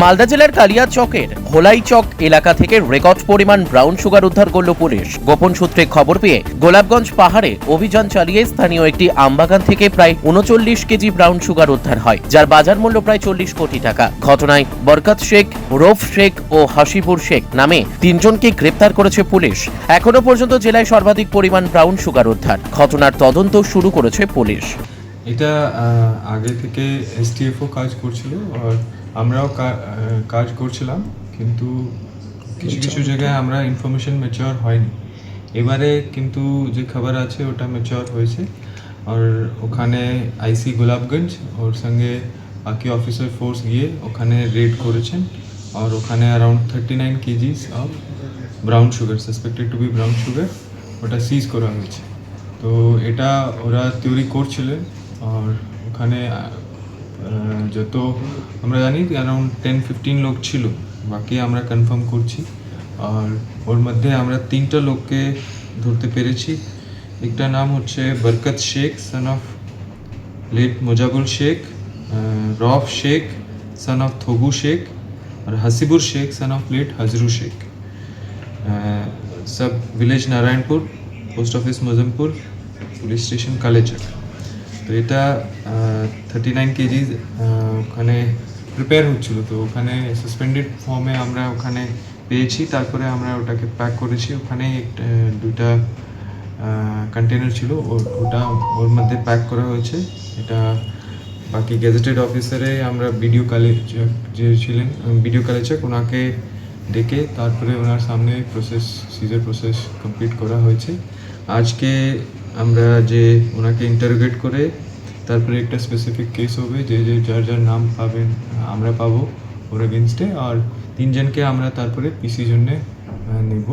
মালদা জেলার কালিয়াচকের হোলাই চক এলাকা থেকে রেকর্ড পরিমাণ ব্রাউন সুগার উদ্ধার করল পুলিশ। গোপন সূত্রে খবর পেয়ে গোলাপগঞ্জ পাহাড়ে অভিযান চালিয়ে স্থানীয় একটি আমবাগান থেকে প্রায় উনচল্লিশ কেজি ব্রাউন সুগার উদ্ধার হয়, যার বাজার মূল্য প্রায় চল্লিশ কোটি টাকা। ঘটনায় বরকত শেখ, রোফ শেখ ও হাসিপুর শেখ নামে তিনজনকে গ্রেপ্তার করেছে পুলিশ। এখনও পর্যন্ত জেলায় সর্বাধিক পরিমাণ ব্রাউন সুগার উদ্ধার। ঘটনার তদন্ত শুরু করেছে পুলিশ। এটা আগে থেকে এসটিএফও কাজ করছিল, আর আমরাও কাজ করছিলাম কিন্তু কিছু কিছু জায়গায় আমরা ইনফরমেশন ম্যাচিওর হয়নি। এবারে কিন্তু যে খবর আছে ওটা ম্যাচিওর হয়েছে। আর ওখানে আইসি গোলাপগঞ্জ ওর সঙ্গে বাকি অফিসার ফোর্স গিয়ে ওখানে রেড করেছেন। আর ওখানে around thirty nine kgs of brown sugar suspected to be brown sugar ওটা সিজ করা হয়েছে। তো এটা ওরা তৈরি করছিলেন আর ওখানে যত আমরা জানি অ্যারাউন্ড টেন ফিফটিন লোক ছিল বাকি আমরা কনফার্ম করছি আর ওর মধ্যে আমরা তিনটা লোককে ধরতে পেরেছি একটা নাম হচ্ছে Barkat Sheikh son of late Mojabul Sheikh Raf Sheikh son of Thabu Sheikh R Hasibur Sheikh son of late Hajru Sheikh सब village Narayanpur post office Mozampur police station Kaliachak তো এটা থার্টি নাইন কেজি ওখানে prepare হচ্ছিল। তো ওখানে suspended ফর্মে আমরা ওখানে পেয়েছি, তারপরে আমরা ওটাকে প্যাক করেছি। ওখানে দুটা কন্টেনার ছিল। ওটা ওর মধ্যে প্যাক করা হয়েছে। এটা বাকি গেজেটেড অফিসারে আমরা ভিডিও কালেচক যে ছিলেন ভিডিও কালেচক ওনাকে ডেকে তারপরে ওনার সামনে প্রসেস সিজার প্রসেস কমপ্লিট করা হয়েছে। আজকে আমরা যে ওনাকে ইন্টারোগেট করে তারপরে একটা স্পেসিফিক কেস হবে, যে যে যার যার নাম পাবেন, আমরা পাবো ওর এগেনস্টে আর তিনজনকে আমরা তারপরে পিসি জন্যে নেব।